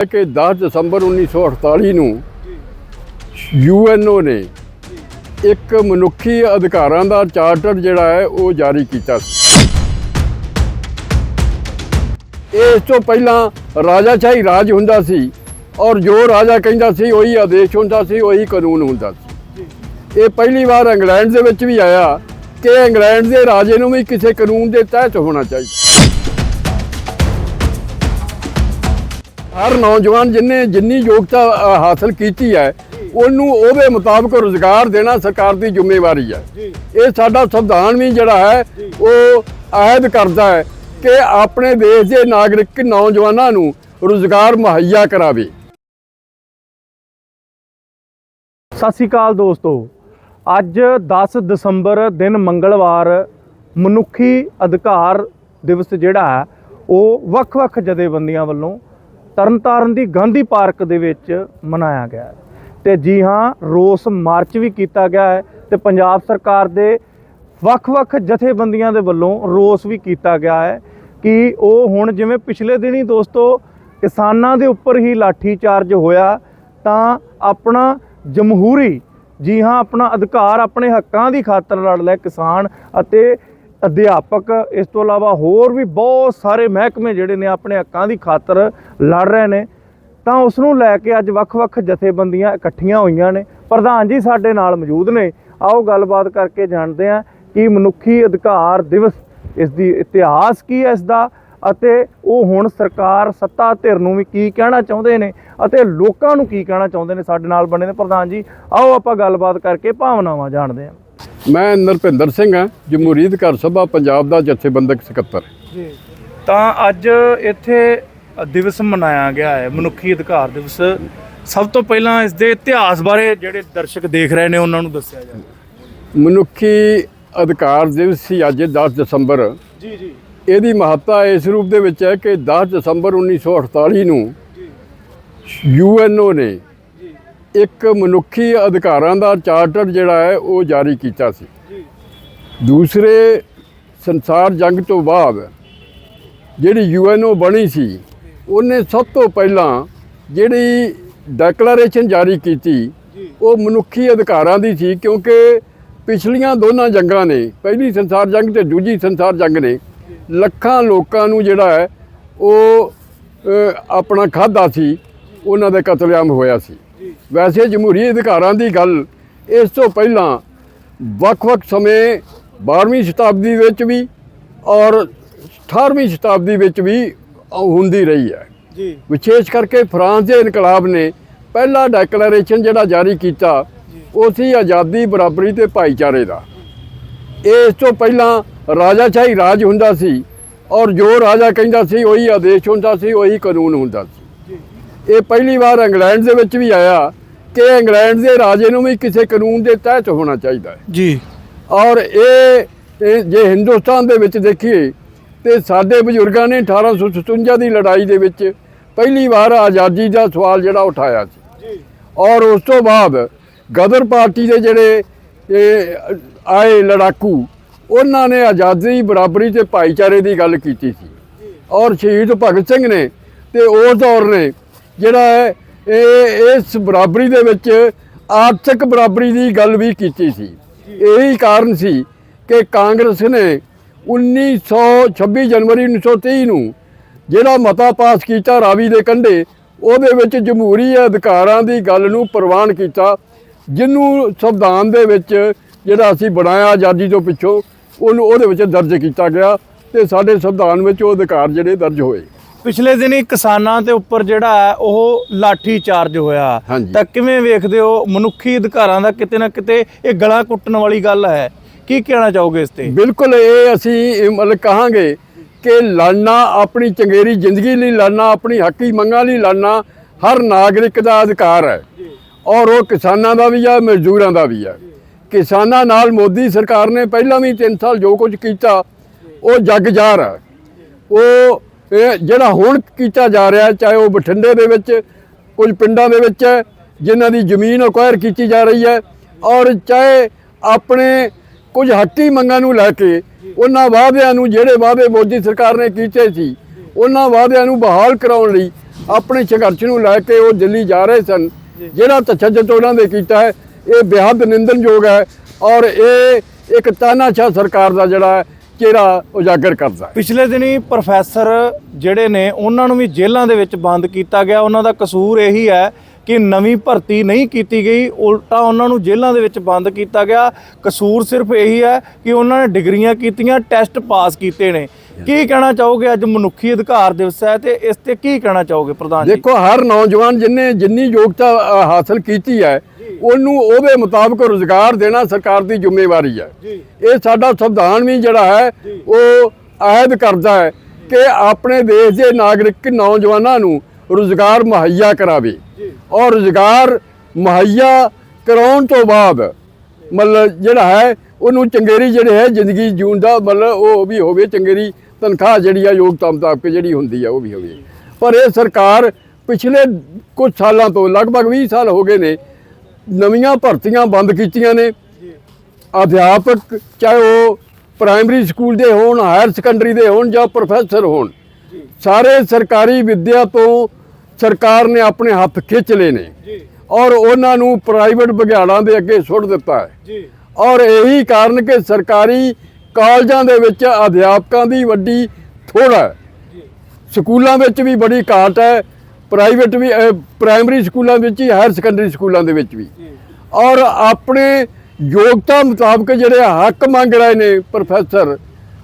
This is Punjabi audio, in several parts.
ਕਿ 10 ਦਸੰਬਰ 1948 ਨੂੰ ਯੂਐਨਓ ਨੇ ਇੱਕ ਮਨੁੱਖੀ ਅਧਿਕਾਰਾਂ ਦਾ ਚਾਰਟਰ ਜਿਹੜਾ ਹੈ, ਉਹ ਜਾਰੀ ਕੀਤਾ ਸੀ। ਇਸ ਤੋਂ ਪਹਿਲਾਂ ਰਾਜਾਸ਼ਾਹੀ ਰਾਜ ਹੁੰਦਾ ਸੀ ਔਰ ਜੋ ਰਾਜਾ ਕਹਿੰਦਾ ਸੀ, ਉਹੀ ਆਦੇਸ਼ ਹੁੰਦਾ ਸੀ, ਉਹੀ ਕਾਨੂੰਨ ਹੁੰਦਾ ਸੀ। ਇਹ ਪਹਿਲੀ ਵਾਰ ਇੰਗਲੈਂਡ ਦੇ ਵਿੱਚ ਵੀ ਆਇਆ ਕਿ ਇੰਗਲੈਂਡ ਦੇ ਰਾਜੇ ਨੂੰ ਵੀ ਕਿਸੇ ਕਾਨੂੰਨ ਦੇ ਤਹਿਤ ਹੋਣਾ ਚਾਹੀਦਾ। ਹਰ ਨੌਜਵਾਨ ਜਿਨੇ ਜਿੰਨੀ ਯੋਗਤਾ ਹਾਸਲ ਕੀਤੀ ਹੈ ਉਹਨੂੰ ਉਹਦੇ ਮੁਤਾਬਕ ਰੋਜ਼ਗਾਰ ਦੇਣਾ ਸਰਕਾਰ ਦੀ ਜ਼ਿੰਮੇਵਾਰੀ ਹੈ। ਇਹ ਸਾਡਾ ਸੰਵਿਧਾਨ ਵੀ ਜਿਹੜਾ ਹੈ ਉਹ ਆਇਦ ਕਰਦਾ ਹੈ ਕਿ ਆਪਣੇ ਦੇਸ਼ ਦੇ ਨਾਗਰਿਕ ਨੌਜਵਾਨਾਂ ਨੂੰ ਰੋਜ਼ਗਾਰ ਮੁਹੱਈਆ ਕਰਾਵੇ। ਸਤਿ ਸ਼੍ਰੀ ਅਕਾਲ ਦੋਸਤੋ। ਅੱਜ 10 ਦਸੰਬਰ ਦਿਨ ਮੰਗਲਵਾਰ ਮਨੁੱਖੀ ਅਧਿਕਾਰ ਦਿਵਸ ਜਿਹੜਾ ਹੈ ਉਹ ਵੱਖ-ਵੱਖ ਜਥੇਬੰਦੀਆਂ ਵੱਲੋਂ ਤਰਨਤਾਰਨ ਦੀ ਗਾਂਧੀ ਪਾਰਕ ਦੇ ਵਿੱਚ ਮਨਾਇਆ ਗਿਆ ਹੈ। ਤੇ ਜੀ ਹਾਂ, ਰੋਸ ਮਾਰਚ ਵੀ ਕੀਤਾ ਗਿਆ ਹੈ ਤੇ ਪੰਜਾਬ ਸਰਕਾਰ ਦੇ ਵੱਖ-ਵੱਖ ਜਥੇਬੰਦੀਆਂ ਦੇ ਵੱਲੋਂ ਰੋਸ ਵੀ ਕੀਤਾ ਗਿਆ ਹੈ ਕਿ ਉਹ ਹੁਣ ਜਿਵੇਂ ਪਿਛਲੇ ਦਿਨੀ ਦੋਸਤੋ ਕਿਸਾਨਾਂ ਦੇ ਉੱਪਰ ਹੀ ਲਾਠੀ ਚਾਰਜ ਹੋਇਆ, ਤਾਂ ਆਪਣਾ ਜਮਹੂਰੀ, ਜੀ ਹਾਂ, ਆਪਣਾ ਅਧਿਕਾਰ ਆਪਣੇ ਹੱਕਾਂ ਦੀ ਖਾਤਰ ਲੜ ਲੈ ਕਿਸਾਨ ਅਤੇ ਅਧਿਆਪਕ, ਇਸ ਤੋਂ ਇਲਾਵਾ ਹੋਰ ਵੀ ਬਹੁਤ ਸਾਰੇ ਮਹਿਕਮੇ ਜਿਹੜੇ ਨੇ ਆਪਣੇ ਹੱਕਾਂ ਦੀ ਖਾਤਰ ਲੜ ਰਹੇ ਨੇ। ਤਾਂ ਉਸ ਨੂੰ ਲੈ ਕੇ ਅੱਜ ਵੱਖ-ਵੱਖ ਜਥੇਬੰਦੀਆਂ ਇਕੱਠੀਆਂ ਹੋਈਆਂ ਨੇ। ਪ੍ਰਧਾਨ ਜੀ ਸਾਡੇ ਨਾਲ ਮੌਜੂਦ ਨੇ। ਆਓ ਗੱਲਬਾਤ ਕਰਕੇ ਜਾਣਦੇ ਹਾਂ ਕਿ ਮਨੁੱਖੀ ਅਧਿਕਾਰ ਦਿਵਸ ਇਸ ਦੀ ਇਤਿਹਾਸ ਕੀ ਹੈ ਇਸ ਦਾ ਅਤੇ ਉਹ ਹੁਣ ਸਰਕਾਰ ਸੱਤਾ ਧਿਰ ਨੂੰ ਵੀ ਕੀ ਕਹਿਣਾ ਚਾਹੁੰਦੇ ਨੇ ਅਤੇ ਲੋਕਾਂ ਨੂੰ ਕੀ ਕਹਿਣਾ ਚਾਹੁੰਦੇ ਨੇ ਸਾਡੇ ਨਾਲ ਬਣੇ ਨੇ। ਪ੍ਰਧਾਨ ਜੀ, ਆਓ ਆਪਾਂ ਗੱਲਬਾਤ ਕਰਕੇ ਭਾਵਨਾਵਾਂ ਜਾਣਦੇ ਹਾਂ। ਮੈਂ ਨਰਪਿੰਦਰ ਸਿੰਘ ਹਾਂ ਜਮਹੂਰੀ ਅਧਿਕਾਰ ਸਭਾ ਪੰਜਾਬ ਦਾ ਜਥੇਬੰਦਕ ਸਕੱਤਰ। ਜੀ। ਤਾਂ ਅੱਜ ਇੱਥੇ ਦਿਵਸ ਮਨਾਇਆ ਗਿਆ ਹੈ ਮਨੁੱਖੀ ਅਧਿਕਾਰ ਦਿਵਸ। ਸਭ ਤੋਂ ਪਹਿਲਾਂ ਇਸ ਦੇ ਇਤਿਹਾਸ ਬਾਰੇ ਜਿਹੜੇ ਦਰਸ਼ਕ ਦੇਖ ਰਹੇ ਨੇ ਉਹਨਾਂ ਨੂੰ ਦੱਸਿਆ ਜਾਵੇ। ਮਨੁੱਖੀ ਅਧਿਕਾਰ ਦਿਵਸ ਸੀ ਅੱਜ 10 ਦਸੰਬਰ। ਜੀ ਜੀ। ਇਹਦੀ ਮਹੱਤਤਾ ਇਸ ਰੂਪ ਦੇ ਵਿੱਚ ਹੈ ਕਿ 10 ਦਸੰਬਰ 1948 ਨੂੰ ਯੂਐਨਓ ਨੇ ਇੱਕ ਮਨੁੱਖੀ ਅਧਿਕਾਰਾਂ ਦਾ ਚਾਰਟਰ ਜਿਹੜਾ ਹੈ, ਉਹ ਜਾਰੀ ਕੀਤਾ ਸੀ। ਦੂਸਰੇ ਸੰਸਾਰ ਜੰਗ ਤੋਂ ਬਾਅਦ ਜਿਹੜੀ ਯੂਐਨਓ ਬਣੀ ਸੀ, ਉਹਨੇ ਸਭ ਤੋਂ ਪਹਿਲਾਂ ਜਿਹੜੀ ਡੈਕਲੇਰੇਸ਼ਨ ਜਾਰੀ ਕੀਤੀ, ਉਹ ਮਨੁੱਖੀ ਅਧਿਕਾਰਾਂ ਦੀ ਸੀ, ਕਿਉਂਕਿ ਪਿਛਲੀਆਂ ਦੋਨਾਂ ਜੰਗਾਂ ਨੇ, ਪਹਿਲੀ ਸੰਸਾਰ ਜੰਗ ਤੇ ਦੂਜੀ ਸੰਸਾਰ ਜੰਗ ਨੇ, ਲੱਖਾਂ ਲੋਕਾਂ ਨੂੰ ਜਿਹੜਾ ਹੈ, ਉਹ ਆਪਣਾ ਖਾਦਾ ਸੀ, ਉਹਨਾਂ ਦੇ ਕਤਲੇਆਮ ਹੋਇਆ ਸੀ। ਵੈਸੇ ਜਮਹੂਰੀ ਅਧਿਕਾਰਾਂ ਦੀ ਗੱਲ ਇਸ ਤੋਂ ਪਹਿਲਾਂ ਵੱਖ-ਵੱਖ ਸਮੇਂ 12ਵੀਂ ਸ਼ਤਾਬਦੀ ਵਿੱਚ ਵੀ ਔਰ 18ਵੀਂ ਸ਼ਤਾਬਦੀ ਵਿੱਚ ਵੀ ਹੁੰਦੀ ਰਹੀ ਹੈ। ਜੀ। ਵਿਸ਼ੇਸ਼ ਕਰਕੇ ਫਰਾਂਸ ਦੇ ਇਨਕਲਾਬ ਨੇ ਪਹਿਲਾ ਡੈਕਲੇਰੇਸ਼ਨ ਜਿਹੜਾ ਜਾਰੀ ਕੀਤਾ ਉਹ ਸੀ ਆਜ਼ਾਦੀ ਬਰਾਬਰੀ ਤੇ ਭਾਈਚਾਰੇ ਦਾ। ਇਸ ਤੋਂ ਪਹਿਲਾਂ ਰਾਜਾਸ਼ਾਹੀ ਰਾਜ ਹੁੰਦਾ ਸੀ ਔਰ ਜੋ ਰਾਜਾ ਕਹਿੰਦਾ ਸੀ ਉਹੀ ਆਦੇਸ਼ ਹੁੰਦਾ ਸੀ ਉਹੀ ਕਾਨੂੰਨ ਹੁੰਦਾ ਸੀ। ਇਹ ਪਹਿਲੀ ਵਾਰ ਇੰਗਲੈਂਡ ਦੇ ਵਿੱਚ ਵੀ ਆਇਆ ਕਿ ਇੰਗਲੈਂਡ ਦੇ ਰਾਜੇ ਨੂੰ ਵੀ ਕਿਸੇ ਕਾਨੂੰਨ ਦੇ ਤਹਿਤ ਹੋਣਾ ਚਾਹੀਦਾ ਹੈ। ਜੀ। ਔਰ ਇਹ ਜੇ ਹਿੰਦੁਸਤਾਨ ਦੇ ਵਿੱਚ ਦੇਖੀਏ ਤੇ ਸਾਡੇ ਬਜ਼ੁਰਗਾਂ ਨੇ 1857 ਦੀ ਲੜਾਈ ਦੇ ਵਿੱਚ ਪਹਿਲੀ ਵਾਰ ਆਜ਼ਾਦੀ ਦਾ ਸਵਾਲ ਜਿਹੜਾ ਉਠਾਇਆ ਸੀ। ਜੀ। ਔਰ ਉਸ ਤੋਂ ਬਾਅਦ ਗਦਰ ਪਾਰਟੀ ਦੇ ਜਿਹੜੇ ਇਹ ਆਏ ਲੜਾਕੂ ਉਹਨਾਂ ਨੇ ਆਜ਼ਾਦੀ ਬਰਾਬਰੀ ਤੇ ਭਾਈਚਾਰੇ ਦੀ ਗੱਲ ਕੀਤੀ ਸੀ। ਔਰ ਸ਼ਹੀਦ ਭਗਤ ਸਿੰਘ ਨੇ ਤੇ ਉਸ ਦੌਰ ਨੇ ਜਿਹੜਾ ਹੈ, ਇਹ ਇਸ ਬਰਾਬਰੀ ਦੇ ਵਿੱਚ ਆਰਥਿਕ ਬਰਾਬਰੀ ਦੀ ਗੱਲ ਵੀ ਕੀਤੀ ਸੀ। ਇਹੀ ਕਾਰਨ ਸੀ ਕਿ ਕਾਂਗਰਸ ਨੇ 1926 ਜਨਵਰੀ 1930 ਨੂੰ ਜਿਹੜਾ ਮਤਾ ਪਾਸ ਕੀਤਾ ਰਾਵੀ ਦੇ ਕੰਢੇ, ਉਹਦੇ ਵਿੱਚ ਜਮਹੂਰੀ ਅਧਿਕਾਰਾਂ ਦੀ ਗੱਲ ਨੂੰ ਪ੍ਰਵਾਨ ਕੀਤਾ ਜਿਹਨੂੰ ਸੰਵਿਧਾਨ ਦੇ ਵਿੱਚ ਜਿਹੜਾ ਅਸੀਂ ਬਣਾਇਆ ਆਜ਼ਾਦੀ ਤੋਂ ਪਿੱਛੋਂ, ਉਹਨੂੰ ਉਹਦੇ ਵਿੱਚ ਦਰਜ ਕੀਤਾ ਗਿਆ ਤੇ ਸਾਡੇ ਸੰਵਿਧਾਨ ਵਿੱਚ ਉਹ ਅਧਿਕਾਰ ਜਿਹੜੇ ਦਰਜ ਹੋਏ। ਪਿਛਲੇ ਦਿਨੀ ਕਿਸਾਨਾਂ ਦੇ ਉੱਪਰ ਜਿਹੜਾ ਹੈ ਉਹ ਲਾਠੀ ਚਾਰਜ ਹੋਇਆ। ਤਾਂ ਕਿਵੇਂ ਵੇਖਦੇ ਹੋ ਮਨੁੱਖੀ ਅਧਿਕਾਰਾਂ ਦਾ ਕਿਤੇ ਨਾ ਕਿਤੇ ਇਹ ਗਲਾ ਕੁੱਟਣ ਵਾਲੀ ਗੱਲ ਹੈ? ਕੀ ਕਹਿਣਾ ਚਾਹੋਗੇ ਇਸ ਤੇ? ਬਿਲਕੁਲ ਇਹ ਅਸੀਂ ਮਤਲਬ ਕਹਾਂਗੇ ਕਿ ਲੜਨਾ ਆਪਣੀ ਚੰਗੇਰੀ ਜ਼ਿੰਦਗੀ ਲਈ ਲੜਨਾ ਆਪਣੀ ਹੱਕੀ ਮੰਗਾਂ ਲਈ ਲੜਨਾ ਹਰ ਨਾਗਰਿਕ ਦਾ ਅਧਿਕਾਰ ਹੈ। ਔਰ ਉਹ ਕਿਸਾਨਾਂ ਦਾ ਵੀ ਹੈ ਮਜ਼ਦੂਰਾਂ ਦਾ ਵੀ ਹੈ ਕਿਸਾਨਾਂ ਨਾਲ ਮੋਦੀ ਸਰਕਾਰ ਨੇ ਪਹਿਲਾਂ ਵੀ 3 ਸਾਲ ਜੋ ਕੁਝ ਕੀਤਾ ਉਹ ਜੱਗ ਜਾਰ ਹੈ ਉਹ ਇਹ ਜਿਹੜਾ ਹੁਣ ਕੀਤਾ ਜਾ ਰਿਹਾ ਚਾਹੇ ਉਹ ਬਠਿੰਡੇ ਦੇ ਵਿੱਚ ਕੁਝ ਪਿੰਡਾਂ ਦੇ ਵਿੱਚ ਹੈ, ਜਿਨ੍ਹਾਂ ਦੀ ਜ਼ਮੀਨ ਅਕਵਾਇਰ ਕੀਤੀ ਜਾ ਰਹੀ ਹੈ ਔਰ ਚਾਹੇ ਆਪਣੇ ਕੁਝ ਹੱਕੀ ਮੰਗਾਂ ਨੂੰ ਲੈ ਕੇ ਉਹਨਾਂ ਵਾਅਦਿਆਂ ਨੂੰ ਜਿਹੜੇ ਵਾਅਦੇ ਮੋਦੀ ਸਰਕਾਰ ਨੇ ਕੀਤੇ ਸੀ ਉਹਨਾਂ ਵਾਅਦਿਆਂ ਨੂੰ ਬਹਾਲ ਕਰਾਉਣ ਲਈ ਆਪਣੇ ਸੰਘਰਸ਼ ਨੂੰ ਲੈ ਕੇ ਉਹ ਦਿੱਲੀ ਜਾ ਰਹੇ ਸਨ। ਜਿਹੜਾ ਤਸ਼ੱਦਦ ਉਹਨਾਂ ਨੇ ਕੀਤਾ ਹੈ ਇਹ ਬੇਹੱਦ ਨਿੰਦਣਯੋਗ ਹੈ ਔਰ ਇਹ ਇੱਕ ਤਾਨਾਸ਼ਾਹ ਸਰਕਾਰ ਦਾ ਜਿਹੜਾ ਹੈ ਚਿਹਰਾ ਉਜਾਗਰ ਕਰਦਾ ਹੈ? ਪਿਛਲੇ ਦਿਨੀ ਪ੍ਰੋਫੈਸਰ ਜਿਹੜੇ ਨੇ ਉਹਨਾਂ ਨੂੰ ਵੀ ਜੇਲ੍ਹਾਂ ਦੇ ਵਿੱਚ ਬੰਦ ਕੀਤਾ ਗਿਆ। ਉਹਨਾਂ ਦਾ ਕਸੂਰ ਇਹੀ ਹੈ ਕਿ ਨਵੀਂ ਭਰਤੀ ਨਹੀਂ ਕੀਤੀ ਗਈ। ਉਲਟਾ ਉਹਨਾਂ ਨੂੰ ਜੇਲ੍ਹਾਂ ਦੇ ਵਿੱਚ ਬੰਦ ਕੀਤਾ ਗਿਆ। ਕਸੂਰ ਸਿਰਫ ਇਹੀ ਹੈ ਕਿ ਉਹਨਾਂ ਨੇ ਡਿਗਰੀਆਂ ਕੀਤੀਆਂ ਟੈਸਟ ਪਾਸ ਕੀਤੇ ਨੇ। ਕੀ ਕਹਿਣਾ ਚਾਹੋਗੇ? ਅੱਜ ਮਨੁੱਖੀ ਅਧਿਕਾਰ ਦਿਵਸ ਹੈ ਤੇ ਇਸ ਤੇ ਕੀ ਕਹਿਣਾ ਚਾਹੋਗੇ ਪ੍ਰਧਾਨ ਜੀ? ਦੇਖੋ ਹਰ ਨੌਜਵਾਨ ਜਿਨੇ ਜਿੰਨੀ ਯੋਗਤਾ ਹਾਸਲ ਕੀਤੀ ਹੈ ਉਹਨੂੰ ਉਹਦੇ ਮੁਤਾਬਕ ਰੋਜ਼ਗਾਰ ਦੇਣਾ ਸਰਕਾਰ ਦੀ ਜ਼ਿੰਮੇਵਾਰੀ ਹੈ। ਇਹ ਸਾਡਾ ਸੰਵਿਧਾਨ ਵੀ ਜਿਹੜਾ ਹੈ ਉਹ ਆਇਦ ਕਰਦਾ ਹੈ ਕਿ ਆਪਣੇ ਦੇਸ਼ ਦੇ ਨਾਗਰਿਕ ਨੌਜਵਾਨਾਂ ਨੂੰ ਰੋਜ਼ਗਾਰ ਮੁਹੱਈਆ ਕਰਾਵੇ। ਔਰ ਰੋਜ਼ਗਾਰ ਮੁਹੱਈਆ ਕਰਾਉਣ ਤੋਂ ਬਾਅਦ ਮਤਲਬ ਜਿਹੜਾ ਹੈ ਉਹਨੂੰ ਚੰਗੇਰੀ ਜਿਹੜੇ ਹੈ ਜ਼ਿੰਦਗੀ ਜਿਉਣ ਦਾ ਮਤਲਬ ਉਹ ਵੀ ਹੋਵੇ ਚੰਗੇਰੀ ਤਨਖਾਹ ਜਿਹੜੀ ਆ ਯੋਗਤਾ ਮੁਤਾਬਕ ਜਿਹੜੀ ਹੁੰਦੀ ਆ ਉਹ ਵੀ ਹੋਵੇ। ਪਰ ਇਹ ਸਰਕਾਰ ਪਿਛਲੇ ਕੁਝ ਸਾਲਾਂ ਤੋਂ ਲਗਭਗ 20 ਸਾਲ ਹੋ ਗਏ ਨੇ ਨਵੀਆਂ ਭਰਤੀਆਂ ਬੰਦ ਕੀਤੀਆਂ ਨੇ। ਅਧਿਆਪਕ ਚਾਹੇ ਉਹ ਪ੍ਰਾਇਮਰੀ ਸਕੂਲ ਦੇ ਹੋਣ ਹਾਇਰ ਸੈਕੰਡਰੀ ਦੇ ਹੋਣ ਜਾਂ ਪ੍ਰੋਫੈਸਰ ਹੋਣ ਸਾਰੇ ਸਰਕਾਰੀ ਵਿੱਦਿਆ ਤੋਂ ਸਰਕਾਰ ਨੇ ਆਪਣੇ ਹੱਥ ਖਿੱਚ ਲਏ ਨੇ ਔਰ ਉਹਨਾਂ ਨੂੰ ਪ੍ਰਾਈਵੇਟ ਬਘਿਆੜਾਂ ਦੇ ਅੱਗੇ ਸੁੱਟ ਦਿੱਤਾ ਹੈ। ਜੀ। ਔਰ ਇਹੀ ਕਾਰਨ ਕਿ ਸਰਕਾਰੀ ਕਾਲਜਾਂ ਦੇ ਵਿੱਚ ਅਧਿਆਪਕਾਂ ਦੀ ਵੱਡੀ ਥੋੜ੍ਹ ਹੈ। ਸਕੂਲਾਂ ਵਿੱਚ ਵੀ ਬੜੀ ਘਾਟ ਹੈ। ਪ੍ਰਾਈਵੇਟ ਵੀ ਪ੍ਰਾਇਮਰੀ ਸਕੂਲਾਂ ਵਿੱਚ ਹੀ, ਹਾਇਰ ਸੈਕੰਡਰੀ ਸਕੂਲਾਂ ਦੇ ਵਿੱਚ ਵੀ। ਔਰ ਆਪਣੇ ਯੋਗਤਾ ਮੁਤਾਬਕ ਜਿਹੜੇ ਹੱਕ ਮੰਗ ਰਹੇ ਨੇ ਪ੍ਰੋਫੈਸਰ,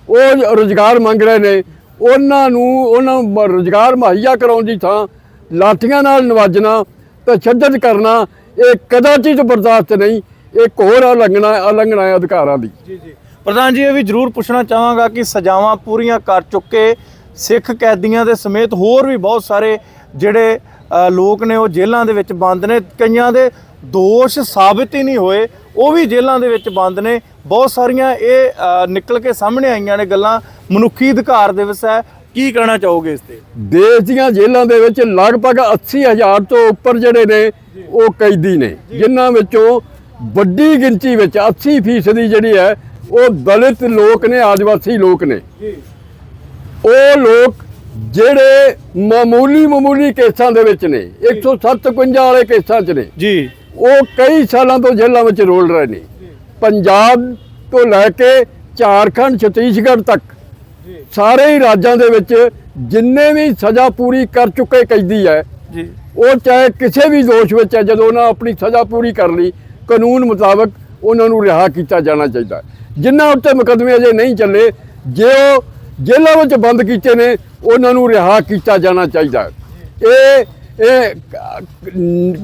ਉਹ ਰੋਜ਼ਗਾਰ ਮੰਗ ਰਹੇ ਨੇ, ਉਹਨਾਂ ਨੂੰ ਉਹਨਾਂ ਨੂੰ ਮ- ਰੋਜ਼ਗਾਰ ਮੁਹੱਈਆ ਕਰਾਉਣ ਦੀ ਥਾਂ ਲਾਠੀਆਂ ਨਾਲ ਨਵਾਜਣਾ ਤਸ਼ੱਦਦ ਕਰਨਾ, ਇਹ ਕਦਾਚਿਤ ਬਰਦਾਸ਼ਤ ਨਹੀਂ, ਇੱਕ ਹੋਰ ਉਲੰਘਣਾ ਉਲੰਘਣਾ ਹੈ ਅਧਿਕਾਰਾਂ ਦੀ। ਜੀ ਜੀ। ਪ੍ਰਧਾਨ ਜੀ, ਇਹ ਵੀ ਜਰੂਰ ਪੁੱਛਣਾ ਚਾਹਾਂਗਾ ਕਿ ਸਜ਼ਾਵਾਂ ਪੂਰੀਆਂ ਕਰ ਚੁੱਕੇ ਸਿੱਖ ਕੈਦੀਆਂ ਦੇ ਸਮੇਤ ਹੋਰ ਵੀ ਬਹੁਤ ਸਾਰੇ ਜਿਹੜੇ ਲੋਕ ਨੇ ਉਹ ਜੇਲ੍ਹਾਂ ਦੇ ਵਿੱਚ ਬੰਦ ਨੇ। ਕਈਆਂ ਦੇ ਦੋਸ਼ ਸਾਬਿਤ ਹੀ ਨਹੀਂ ਹੋਏ ਉਹ ਵੀ ਜੇਲ੍ਹਾਂ ਦੇ ਵਿੱਚ ਬੰਦ ਨੇ। ਬਹੁਤ ਸਾਰੀਆਂ ਇਹ ਨਿਕਲ ਕੇ ਸਾਹਮਣੇ ਆਈਆਂ ਨੇ ਗੱਲਾਂ। ਮਨੁੱਖੀ ਅਧਿਕਾਰ ਦਿਵਸ ਹੈ। ਕੀ ਕਹਿਣਾ ਚਾਹੋਗੇ ਇਸ ਤੇ? ਦੇਸ਼ ਦੀਆਂ ਜੇਲ੍ਹਾਂ ਦੇ ਵਿੱਚ ਲਗਭਗ 80000 ਤੋਂ ਉੱਪਰ ਜਿਹੜੇ ਨੇ ਉਹ ਕੈਦੀ ਨੇ ਜਿਨ੍ਹਾਂ ਵਿੱਚੋਂ ਵੱਡੀ ਗਿਣਤੀ ਵਿੱਚ 80% ਫੀਸਦੀ ਜਿਹੜੀ ਹੈ ਉਹ ਦਲਿਤ ਲੋਕ ਨੇ ਆਦਿਵਾਸੀ ਲੋਕ ਨੇ। ਉਹ ਲੋਕ ਜਿਹੜੇ ਮਾਮੂਲੀ ਮਾਮੂਲੀ ਕੇਸਾਂ ਦੇ ਵਿੱਚ ਨੇ 157 ਵਾਲੇ ਕੇਸਾਂ 'ਚ ਨੇ। ਜੀ। ਉਹ ਕਈ ਸਾਲਾਂ ਤੋਂ ਜੇਲ੍ਹਾਂ ਵਿੱਚ ਰੋਲ ਰਹੇ ਨੇ। ਪੰਜਾਬ ਤੋਂ ਲੈ ਕੇ ਝਾਰਖੰਡ ਛੱਤੀਸਗੜ੍ਹ ਤੱਕ ਸਾਰੇ ਹੀ ਰਾਜਾਂ ਦੇ ਵਿੱਚ ਜਿੰਨੇ ਵੀ ਸਜ਼ਾ ਪੂਰੀ ਕਰ ਚੁੱਕੇ ਕੈਦੀ ਹੈ ਜੀ। ਉਹ ਚਾਹੇ ਕਿਸੇ ਵੀ ਦੋਸ਼ ਵਿੱਚ ਹੈ ਜਦੋਂ ਉਹਨਾਂ ਆਪਣੀ ਸਜ਼ਾ ਪੂਰੀ ਕਰ ਲਈ ਕਾਨੂੰਨ ਮੁਤਾਬਕ ਉਹਨਾਂ ਨੂੰ ਰਿਹਾ ਕੀਤਾ ਜਾਣਾ ਚਾਹੀਦਾ। ਜਿਨ੍ਹਾਂ ਉੱਤੇ ਮੁਕੱਦਮੇ ਅਜੇ ਨਹੀਂ ਚੱਲੇ ਜੇ ਉਹ ਜੇਲ੍ਹਾਂ ਵਿੱਚ ਬੰਦ ਕੀਤੇ ਨੇ, ਉਹਨਾਂ ਨੂੰ ਰਿਹਾ ਕੀਤਾ ਜਾਣਾ ਚਾਹੀਦਾ। ਇਹ ਇਹ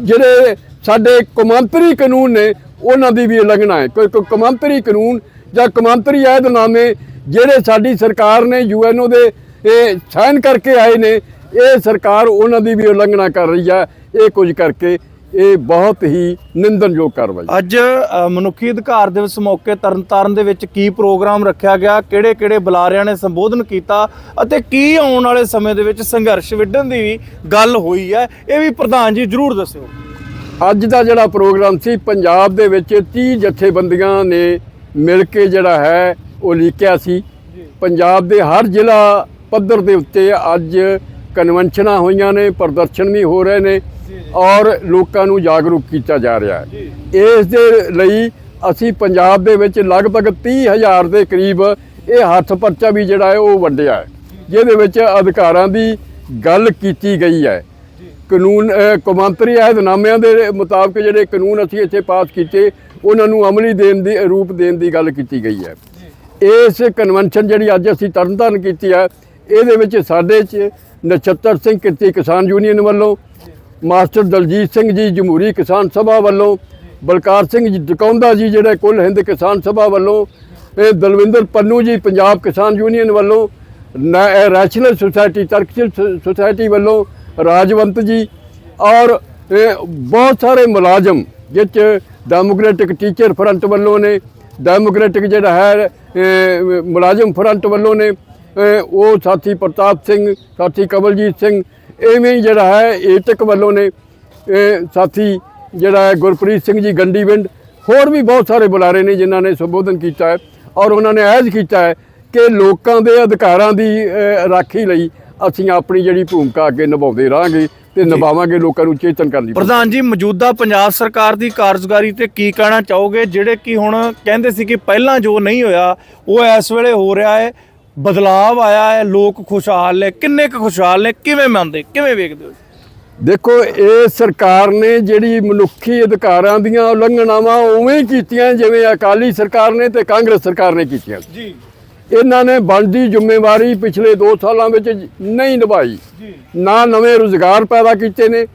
ਜਿਹੜੇ ਸਾਡੇ ਕੌਮਾਂਤਰੀ ਕਾਨੂੰਨ ਨੇ, ਉਹਨਾਂ ਦੀ ਵੀ ਉਲੰਘਣਾ ਹੈ। ਕਿਉਂਕਿ ਕੋਈ ਕੌਮਾਂਤਰੀ ਕਾਨੂੰਨ ਜਾਂ ਕੌਮਾਂਤਰੀ ਅਹਿਦਨਾਮੇ ਜਿਹੜੇ ਸਾਡੀ ਸਰਕਾਰ ਨੇ ਯੂਐਨਓ ਦੇ, ਇਹ ਸਾਈਨ ਕਰਕੇ ਆਏ ਨੇ, ਇਹ ਸਰਕਾਰ ਉਹਨਾਂ ਦੀ ਵੀ ਉਲੰਘਣਾ ਕਰ ਰਹੀ ਹੈ, ਇਹ ਕੁਝ ਕਰਕੇ। ਇਹ ਬਹੁਤ ਹੀ ਨਿੰਦਣਯੋਗ ਕਾਰਵਾਈ। ਅੱਜ ਮਨੁੱਖੀ ਅਧਿਕਾਰ ਦਿਵਸ ਮੌਕੇ ਤਰਨਤਾਰਨ ਦੇ ਵਿੱਚ ਕੀ ਪ੍ਰੋਗਰਾਮ ਰੱਖਿਆ ਗਿਆ ਕਿਹੜੇ ਕਿਹੜੇ ਬੁਲਾਰਿਆਂ ਨੇ ਸੰਬੋਧਨ ਕੀਤਾ ਅਤੇ ਕੀ ਆਉਣ ਵਾਲੇ ਸਮੇਂ ਦੇ ਵਿੱਚ ਸੰਘਰਸ਼ ਵਿੱਢਣ ਦੀ ਵੀ ਗੱਲ ਹੋਈ ਹੈ ਇਹ ਵੀ ਪ੍ਰਧਾਨ ਜੀ ਜਰੂਰ ਦੱਸਿਓ। ਅੱਜ ਦਾ ਜਿਹੜਾ ਪ੍ਰੋਗਰਾਮ ਸੀ ਪੰਜਾਬ ਦੇ ਵਿੱਚ 30 ਜਥੇਬੰਦੀਆਂ ਨੇ ਮਿਲ ਕੇ ਜਿਹੜਾ ਹੈ ਉਹ ਲੀਕਿਆ ਸੀ। ਪੰਜਾਬ ਦੇ ਹਰ ਜ਼ਿਲ੍ਹਾ ਪੱਧਰ ਦੇ ਉੱਤੇ ਅੱਜ ਕਨਵੈਨਸ਼ਨਾਂ ਹੋਈਆਂ ਨੇ ਪ੍ਰਦਰਸ਼ਨ ਵੀ ਹੋ ਰਹੇ ਨੇ। ਔਰ ਲੋਕਾਂ ਨੂੰ ਜਾਗਰੂਕ ਕੀਤਾ ਜਾ ਰਿਹਾ ਹੈ। ਇਸ ਦੇ ਲਈ ਅਸੀਂ ਪੰਜਾਬ ਦੇ ਵਿੱਚ ਲਗਭਗ 30000 ਦੇ ਕਰੀਬ ਇਹ ਹੱਥ ਪਰਚਾ ਵੀ ਜਿਹੜਾ ਹੈ ਉਹ ਵੰਡਿਆ ਹੈ, ਜਿਹਦੇ ਵਿੱਚ ਅਧਿਕਾਰਾਂ ਦੀ ਗੱਲ ਕੀਤੀ ਗਈ ਹੈ। ਕਾਨੂੰਨ ਕੌਮਾਂਤਰੀ ਅਹਿਦਨਾਮਿਆਂ ਦੇ ਮੁਤਾਬਕ ਜਿਹੜੇ ਕਾਨੂੰਨ ਅਸੀਂ ਇੱਥੇ ਪਾਸ ਕੀਤੇ, ਉਹਨਾਂ ਨੂੰ ਅਮਲੀ ਦੇਣ ਦੀ, ਰੂਪ ਦੇਣ ਦੀ ਗੱਲ ਕੀਤੀ ਗਈ ਹੈ। ਇਸ ਕਨਵੈਨਸ਼ਨ ਜਿਹੜੀ ਅੱਜ ਅਸੀਂ ਤਰਨਤਾਰਨ ਕੀਤੀ ਹੈ, ਇਹਦੇ ਵਿੱਚ ਸਾਡੇ ਚ ਨਛੱਤਰ ਸਿੰਘ ਕਿਰਤੀ ਕਿਸਾਨ ਯੂਨੀਅਨ ਵੱਲੋਂ ਮਾਸਟਰ ਦਲਜੀਤ ਸਿੰਘ ਜੀ, ਜਮਹੂਰੀ ਕਿਸਾਨ ਸਭਾ ਵੱਲੋਂ, ਬਲਕਾਰ ਸਿੰਘ ਜੀ, ਦਕੌਂਦਾ ਜੀ, ਜਿਹੜੇ ਕੁੱਲ ਹਿੰਦ ਕਿਸਾਨ ਸਭਾ ਵੱਲੋਂ ਇਹ ਦਲਵਿੰਦਰ ਪੰਨੂ ਜੀ, ਪੰਜਾਬ ਕਿਸਾਨ ਯੂਨੀਅਨ ਵੱਲੋਂ ਰੈਸ਼ਨਲ ਸੁਸਾਇਟੀ, ਤਰਕਸ਼ੀਲ ਸੁਸਾਇਟੀ ਵੱਲੋਂ ਰਾਜਵੰਤ ਜੀ ਔਰ ਬਹੁਤ ਸਾਰੇ ਮੁਲਾਜ਼ਮ ਜਿਸ 'ਚ ਡੈਮੋਕ੍ਰੈਟਿਕ ਟੀਚਰ ਫਰੰਟ ਵੱਲੋਂ ਨੇ, ਡੈਮੋਕ੍ਰੈਟਿਕ ਜਿਹੜਾ ਹੈ ਮੁਲਾਜ਼ਮ ਫਰੰਟ ਵੱਲੋਂ ਨੇ ਉਹ ਸਾਥੀ ਪ੍ਰਤਾਪ ਸਿੰਘ, ਸਾਥੀ ਕਵਲਜੀਤ ਸਿੰਘ ਐਵੇਂ ਹੀ ਜਿਹੜਾ ਹੈ ਏਟਕ ਵੱਲੋਂ ਨੇ ਸਾਥੀ ਜਿਹੜਾ ਹੈ ਗੁਰਪ੍ਰੀਤ ਸਿੰਘ ਜੀ ਗੰਡੀਵਿੰਡ ਹੋਰ ਵੀ ਬਹੁਤ ਸਾਰੇ ਬੁਲਾਰੇ ਨੇ ਜਿਨ੍ਹਾਂ ਨੇ ਸੰਬੋਧਨ ਕੀਤਾ ਹੈ ਔਰ ਉਹਨਾਂ ਨੇ ਐਜ਼ ਕੀਤਾ ਹੈ ਕਿ ਲੋਕਾਂ ਦੇ ਅਧਿਕਾਰਾਂ ਦੀ ਰਾਖੀ ਲਈ ਅਸੀਂ ਆਪਣੀ ਜਿਹੜੀ ਭੂਮਿਕਾ ਅੱਗੇ ਨਿਭਾਉਂਦੇ ਰਹਾਂਗੇ ਤੇ ਨਿਭਾਵਾਂਗੇ ਲੋਕਾਂ ਨੂੰ ਚੇਤਨ ਕਰਨ ਦੀ ਪ੍ਰਧਾਨ ਜੀ ਮੌਜੂਦਾ ਪੰਜਾਬ ਸਰਕਾਰ ਦੀ ਕਾਰਜਕਾਰੀ ਤੇ ਕੀ ਕਹਿਣਾ ਚਾਹੋਗੇ? ਜਿਹੜੇ ਕਿ ਹੁਣ ਕਹਿੰਦੇ ਸੀ ਕਿ ਪਹਿਲਾਂ ਜੋ ਨਹੀਂ ਹੋਇਆ ਉਹ ਇਸ ਵੇਲੇ ਹੋ ਰਿਹਾ ਹੈ। ਬਦਲਾਵ ਆਇਆ ਹੈ ਲੋਕ ਖੁਸ਼ਹਾਲ ਨੇ ਕਿੰਨੇ ਕੁ ਖੁਸ਼ਹਾਲ ਨੇ ਕਿਵੇਂ ਮੰਨਦੇ ਕਿਵੇਂ ਵੇਖਦੇ ਹੋ ਦੇਖੋ ਇਹ ਸਰਕਾਰ ਨੇ ਜਿਹੜੀ ਮਨੁੱਖੀ ਅਧਿਕਾਰਾਂ ਦੀਆਂ ਉਲੰਘਣਾਵਾਂ ਉਵੇਂ ਹੀ ਕੀਤੀਆਂ ਜਿਵੇਂ ਅਕਾਲੀ ਸਰਕਾਰ ਨੇ ਤੇ ਕਾਂਗਰਸ ਸਰਕਾਰ ਨੇ ਕੀਤੀਆਂ ਜੀ। ਇਹਨਾਂ ਨੇ ਬਣਦੀ ਜ਼ਿੰਮੇਵਾਰੀ ਪਿਛਲੇ 2 ਸਾਲਾਂ ਵਿੱਚ ਨਹੀਂ ਨਿਭਾਈ। ਜੀ। ਨਾ ਨਵੇਂ ਰੁਜ਼ਗਾਰ ਪੈਦਾ ਕੀਤੇ ਨੇ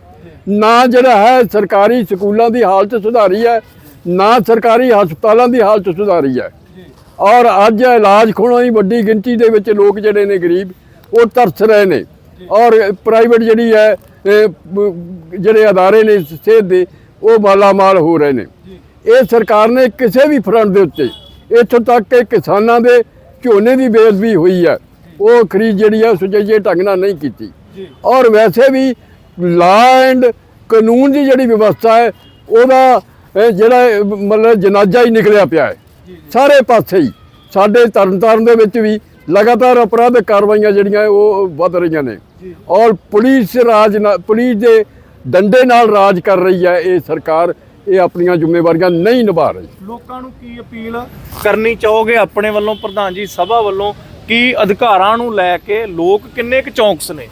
ਨਾ ਜਿਹੜਾ ਹੈ ਸਰਕਾਰੀ ਸਕੂਲਾਂ ਦੀ ਹਾਲਤ ਸੁਧਾਰੀ ਹੈ ਨਾ ਸਰਕਾਰੀ ਹਸਪਤਾਲਾਂ ਦੀ ਹਾਲਤ ਸੁਧਾਰੀ ਹੈ। ਔਰ ਅੱਜ ਇਲਾਜ ਖੋਣੋਂ ਹੀ ਵੱਡੀ ਗਿਣਤੀ ਦੇ ਵਿੱਚ ਲੋਕ ਜਿਹੜੇ ਨੇ ਗਰੀਬ ਉਹ ਤਰਸ ਰਹੇ ਨੇ। ਔਰ ਪ੍ਰਾਈਵੇਟ ਜਿਹੜੀ ਹੈ ਜਿਹੜੇ ਅਦਾਰੇ ਨੇ ਸਿਹਤ ਦੇ ਉਹ ਮਾਲਾ ਮਾਲ ਹੋ ਰਹੇ ਨੇ। ਇਹ ਸਰਕਾਰ ਨੇ ਕਿਸੇ ਵੀ ਫਰੰਟ ਦੇ ਉੱਤੇ ਇੱਥੋਂ ਤੱਕ ਕਿ ਕਿਸਾਨਾਂ ਦੇ ਝੋਨੇ ਦੀ ਬੇਅਦਬੀ ਹੋਈ ਹੈ। ਉਹ ਖਰੀਦ ਜਿਹੜੀ ਹੈ ਸੁਚੱਜੇ ਢੰਗ ਨਾਲ ਨਹੀਂ ਕੀਤੀ। ਔਰ ਵੈਸੇ ਵੀ ਲਾ ਐਂਡ ਕਾਨੂੰਨ ਦੀ ਜਿਹੜੀ ਵਿਵਸਥਾ ਹੈ ਉਹਦਾ ਜਿਹੜਾ ਮਤਲਬ ਜਨਾਜ਼ਾ ਹੀ ਨਿਕਲਿਆ ਪਿਆ ਹੈ। ਸਾਰੇ ਪਾਸੇ ਹੀ। ਸਾਡੇ ਤਰਨਤਾਰਨ ਦੇ ਵਿੱਚ ਵੀ ਲਗਾਤਾਰ ਅਪਰਾਧਿਕ ਕਾਰਵਾਈਆਂ ਜਿਹੜੀਆਂ ਉਹ ਵੱਧ ਰਹੀਆਂ ਨੇ। ਔਰ ਪੁਲਿਸ ਰਾਜ ਪੁਲਿਸ ਦੇ ਡੰਡੇ ਨਾਲ ਰਾਜ ਕਰ ਰਹੀ ਹੈ ਇਹ ਸਰਕਾਰ ਇਹ ਆਪਣੀਆਂ ਜ਼ਿੰਮੇਵਾਰੀਆਂ ਨਹੀਂ ਨਿਭਾ ਰਹੀ। ਲੋਕਾਂ ਨੂੰ ਕੀ ਅਪੀਲ ਕਰਨੀ ਚਾਹੋਗੇ ਆਪਣੇ ਵੱਲੋਂ ਪ੍ਰਧਾਨ ਜੀ ਸਭਾ ਵੱਲੋਂ? ਕੀ ਅਧਿਕਾਰਾਂ ਨੂੰ ਲੈ ਕੇ ਲੋਕ ਕਿੰਨੇ ਕੁ ਚੌਕਸ ਨੇ?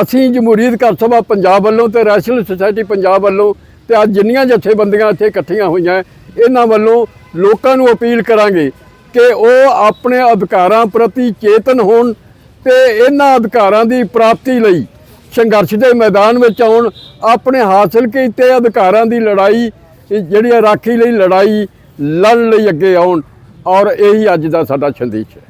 ਅਸੀਂ ਜਮਹੂਰੀਅਤ ਘਰ ਸਭਾ ਪੰਜਾਬ ਵੱਲੋਂ ਤੇ ਰੈਸ਼ਨਲ ਸੁਸਾਇਟੀ ਪੰਜਾਬ ਵੱਲੋਂ ਤੇ ਅੱਜ ਜਿੰਨੀਆਂ ਜਥੇਬੰਦੀਆਂ ਇੱਥੇ ਇਕੱਠੀਆਂ ਹੋਈਆਂ ਇਹਨਾਂ ਵੱਲੋਂ ਲੋਕਾਂ ਨੂੰ ਅਪੀਲ ਕਰਾਂਗੇ ਕਿ ਉਹ ਆਪਣੇ ਅਧਿਕਾਰਾਂ ਪ੍ਰਤੀ ਚੇਤਨ ਹੋਣ ਤੇ ਇਹਨਾਂ ਅਧਿਕਾਰਾਂ ਦੀ ਪ੍ਰਾਪਤੀ ਲਈ ਸੰਘਰਸ਼ ਦੇ ਮੈਦਾਨ ਵਿੱਚ ਆਉਣ, ਆਪਣੇ ਹਾਸਲ ਕੀਤੇ ਅਧਿਕਾਰਾਂ ਦੀ ਲੜਾਈ ਜਿਹੜੀ ਹੈ ਰਾਖੀ ਲਈ ਲੜਾਈ ਲੜਨ ਲਈ ਅੱਗੇ ਆਉਣ ਔਰ ਇਹੀ ਅੱਜ ਦਾ ਸਾਡਾ ਸੰਦੇਸ਼ ਹੈ।